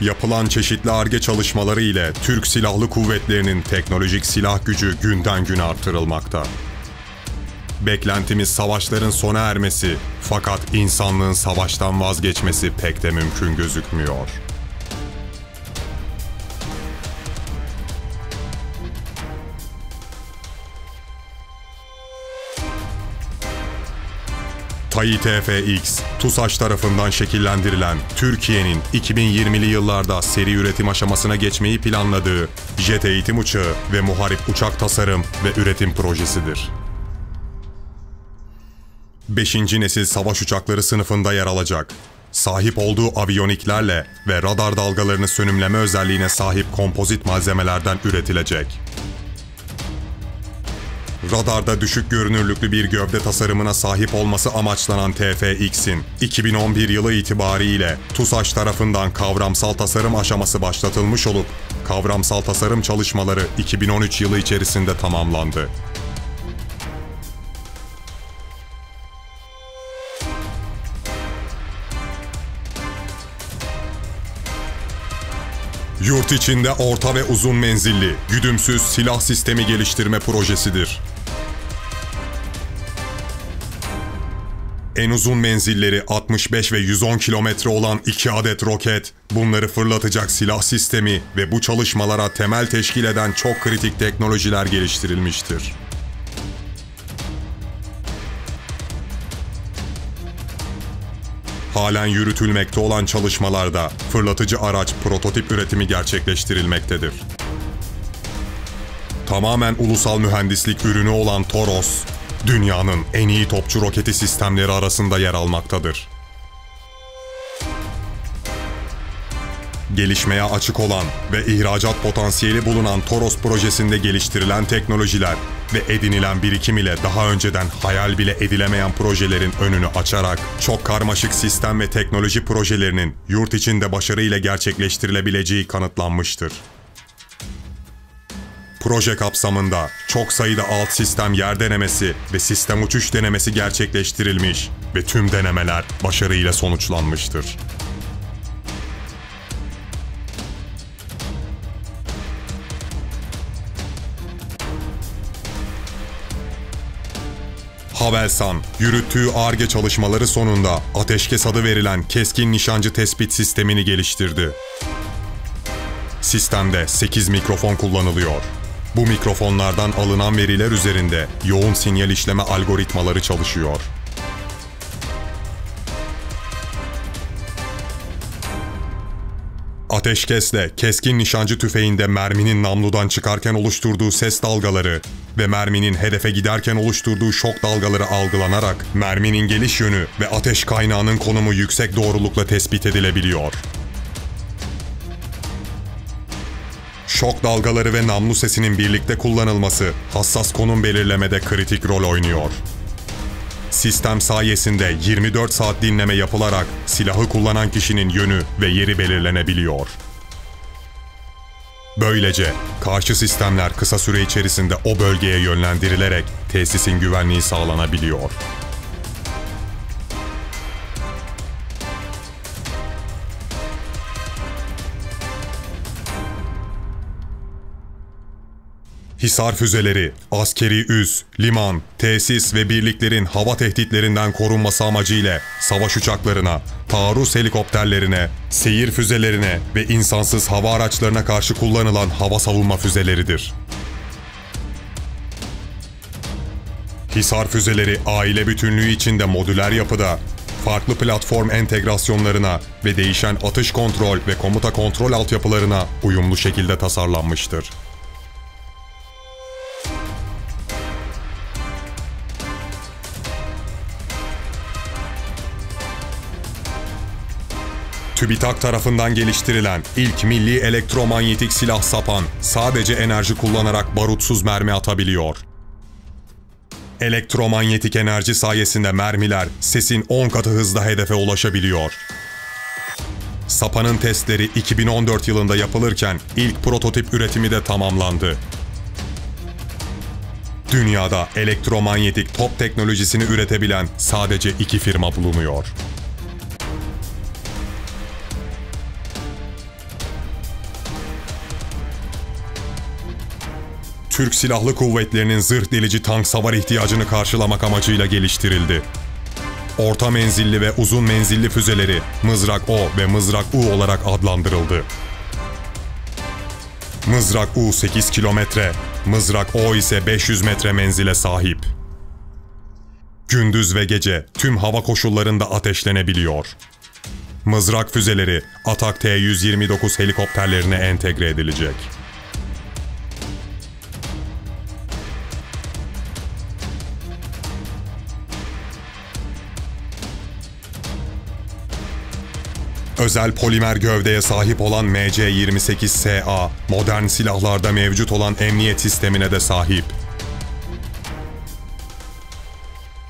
Yapılan çeşitli arge çalışmaları ile Türk Silahlı Kuvvetleri'nin teknolojik silah gücü günden güne artırılmakta. Beklentimiz savaşların sona ermesi fakat insanlığın savaştan vazgeçmesi pek de mümkün gözükmüyor. TAI TFX, TUSAŞ tarafından şekillendirilen Türkiye'nin 2020'li yıllarda seri üretim aşamasına geçmeyi planladığı jet eğitim uçağı ve muharip uçak tasarım ve üretim projesidir. 5. nesil savaş uçakları sınıfında yer alacak. Sahip olduğu aviyoniklerle ve radar dalgalarını sönümleme özelliğine sahip kompozit malzemelerden üretilecek. Radarda düşük görünürlüklü bir gövde tasarımına sahip olması amaçlanan TFX'in 2011 yılı itibariyle TUSAŞ tarafından kavramsal tasarım aşaması başlatılmış olup kavramsal tasarım çalışmaları 2013 yılı içerisinde tamamlandı. Yurt içinde orta ve uzun menzilli, güdümsüz silah sistemi geliştirme projesidir. En uzun menzilleri 65 ve 110 kilometre olan iki adet roket, bunları fırlatacak silah sistemi ve bu çalışmalara temel teşkil eden çok kritik teknolojiler geliştirilmiştir. Halen yürütülmekte olan çalışmalarda fırlatıcı araç prototip üretimi gerçekleştirilmektedir. Tamamen ulusal mühendislik ürünü olan Toros, dünyanın en iyi topçu roketi sistemleri arasında yer almaktadır. Gelişmeye açık olan ve ihracat potansiyeli bulunan Toros projesinde geliştirilen teknolojiler ve edinilen birikim ile daha önceden hayal bile edilemeyen projelerin önünü açarak çok karmaşık sistem ve teknoloji projelerinin yurt içinde başarıyla gerçekleştirilebileceği kanıtlanmıştır. Proje kapsamında çok sayıda alt sistem yer denemesi ve sistem uçuş denemesi gerçekleştirilmiş ve tüm denemeler başarıyla sonuçlanmıştır. Havelsan, yürüttüğü ARGE çalışmaları sonunda ateşkes adı verilen keskin nişancı tespit sistemini geliştirdi. Sistemde 8 mikrofon kullanılıyor. Bu mikrofonlardan alınan veriler üzerinde yoğun sinyal işleme algoritmaları çalışıyor. Ateşkesle keskin nişancı tüfeğinde merminin namludan çıkarken oluşturduğu ses dalgaları ve merminin hedefe giderken oluşturduğu şok dalgaları algılanarak merminin geliş yönü ve ateş kaynağının konumu yüksek doğrulukla tespit edilebiliyor. Şok dalgaları ve namlu sesinin birlikte kullanılması hassas konum belirlemede kritik rol oynuyor. Sistem sayesinde 24 saat dinleme yapılarak silahı kullanan kişinin yönü ve yeri belirlenebiliyor. Böylece karşı sistemler kısa süre içerisinde o bölgeye yönlendirilerek tesisin güvenliği sağlanabiliyor. Hisar füzeleri, askeri üs, liman, tesis ve birliklerin hava tehditlerinden korunması amacıyla savaş uçaklarına, taarruz helikopterlerine, seyir füzelerine ve insansız hava araçlarına karşı kullanılan hava savunma füzeleridir. Hisar füzeleri aile bütünlüğü içinde modüler yapıda, farklı platform entegrasyonlarına ve değişen atış kontrol ve komuta kontrol altyapılarına uyumlu şekilde tasarlanmıştır. TÜBİTAK tarafından geliştirilen ilk milli elektromanyetik silah sapan sadece enerji kullanarak barutsuz mermi atabiliyor. Elektromanyetik enerji sayesinde mermiler sesin 10 katı hızla hedefe ulaşabiliyor. Sapanın testleri 2014 yılında yapılırken ilk prototip üretimi de tamamlandı. Dünyada elektromanyetik top teknolojisini üretebilen sadece iki firma bulunuyor. Türk Silahlı Kuvvetleri'nin zırh delici tank savar ihtiyacını karşılamak amacıyla geliştirildi. Orta menzilli ve uzun menzilli füzeleri Mızrak O ve Mızrak U olarak adlandırıldı. Mızrak U 8 kilometre, Mızrak O ise 500 metre menzile sahip. Gündüz ve gece tüm hava koşullarında ateşlenebiliyor. Mızrak füzeleri Atak T-129 helikopterlerine entegre edilecek. Özel polimer gövdeye sahip olan MC-28SA, modern silahlarda mevcut olan emniyet sistemine de sahip.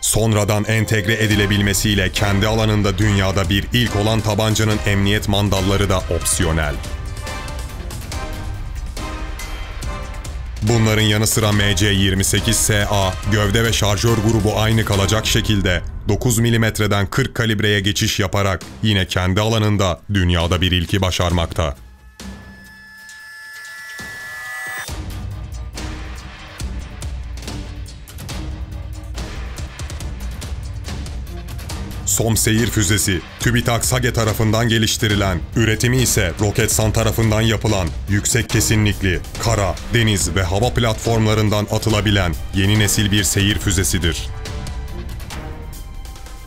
Sonradan entegre edilebilmesiyle kendi alanında dünyada bir ilk olan tabancanın emniyet mandalları da opsiyonel. Bunların yanı sıra MC-28SA, gövde ve şarjör grubu aynı kalacak şekilde 9 milimetreden 40 kalibreye geçiş yaparak yine kendi alanında dünyada bir ilki başarmakta. Som seyir füzesi, TÜBİTAK SAGE tarafından geliştirilen, üretimi ise Roketsan tarafından yapılan, yüksek kesinlikli, kara, deniz ve hava platformlarından atılabilen yeni nesil bir seyir füzesidir.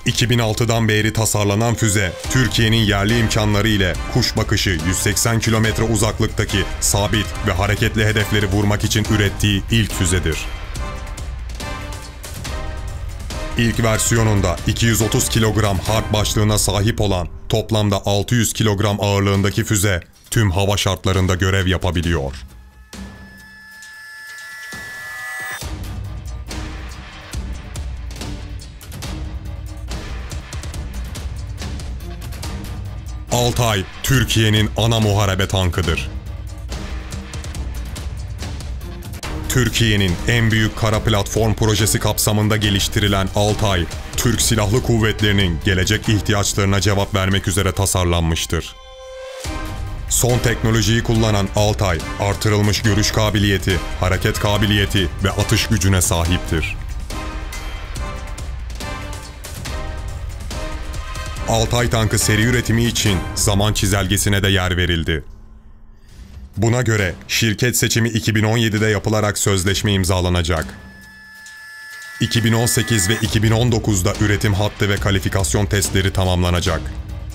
2006'dan beri tasarlanan füze, Türkiye'nin yerli imkanları ile kuş bakışı 180 kilometre uzaklıktaki sabit ve hareketli hedefleri vurmak için ürettiği ilk füzedir. İlk versiyonunda 230 kilogram harp başlığına sahip olan toplamda 600 kilogram ağırlığındaki füze tüm hava şartlarında görev yapabiliyor. Altay, Türkiye'nin ana muharebe tankıdır. Türkiye'nin en büyük kara platform projesi kapsamında geliştirilen Altay, Türk Silahlı Kuvvetleri'nin gelecek ihtiyaçlarına cevap vermek üzere tasarlanmıştır. Son teknolojiyi kullanan Altay, artırılmış görüş kabiliyeti, hareket kabiliyeti ve atış gücüne sahiptir. Altay tankı seri üretimi için zaman çizelgesine de yer verildi. Buna göre şirket seçimi 2017'de yapılarak sözleşme imzalanacak. 2018 ve 2019'da üretim hattı ve kalifikasyon testleri tamamlanacak.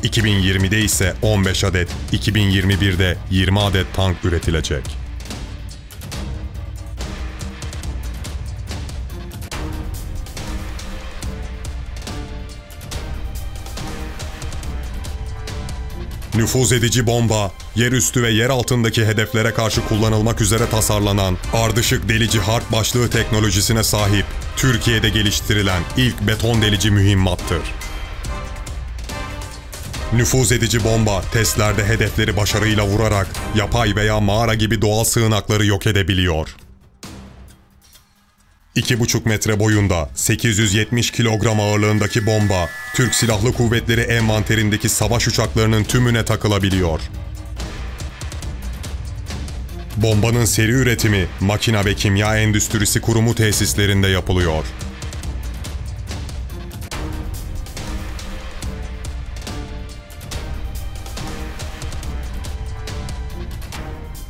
2020'de ise 15 adet, 2021'de 20 adet tank üretilecek. Nüfuz edici bomba, yerüstü ve yer altındaki hedeflere karşı kullanılmak üzere tasarlanan ardışık delici harp başlığı teknolojisine sahip Türkiye'de geliştirilen ilk beton delici mühimmattır. Nüfuz edici bomba testlerde hedefleri başarıyla vurarak yapay veya mağara gibi doğal sığınakları yok edebiliyor. 2,5 metre boyunda 870 kilogram ağırlığındaki bomba, Türk Silahlı Kuvvetleri envanterindeki savaş uçaklarının tümüne takılabiliyor. Bombanın seri üretimi Makina ve Kimya Endüstrisi Kurumu tesislerinde yapılıyor.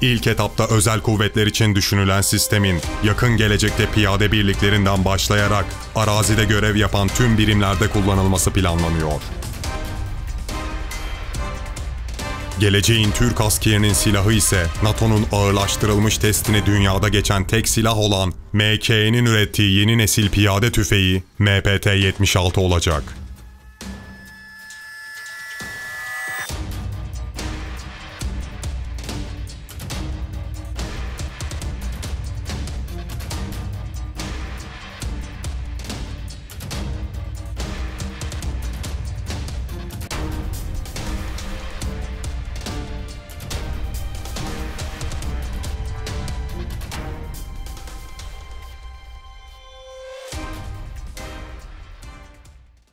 İlk etapta özel kuvvetler için düşünülen sistemin yakın gelecekte piyade birliklerinden başlayarak arazide görev yapan tüm birimlerde kullanılması planlanıyor. Geleceğin Türk askerinin silahı ise NATO'nun ağırlaştırılmış testini dünyada geçen tek silah olan MK'nin ürettiği yeni nesil piyade tüfeği MPT-76 olacak.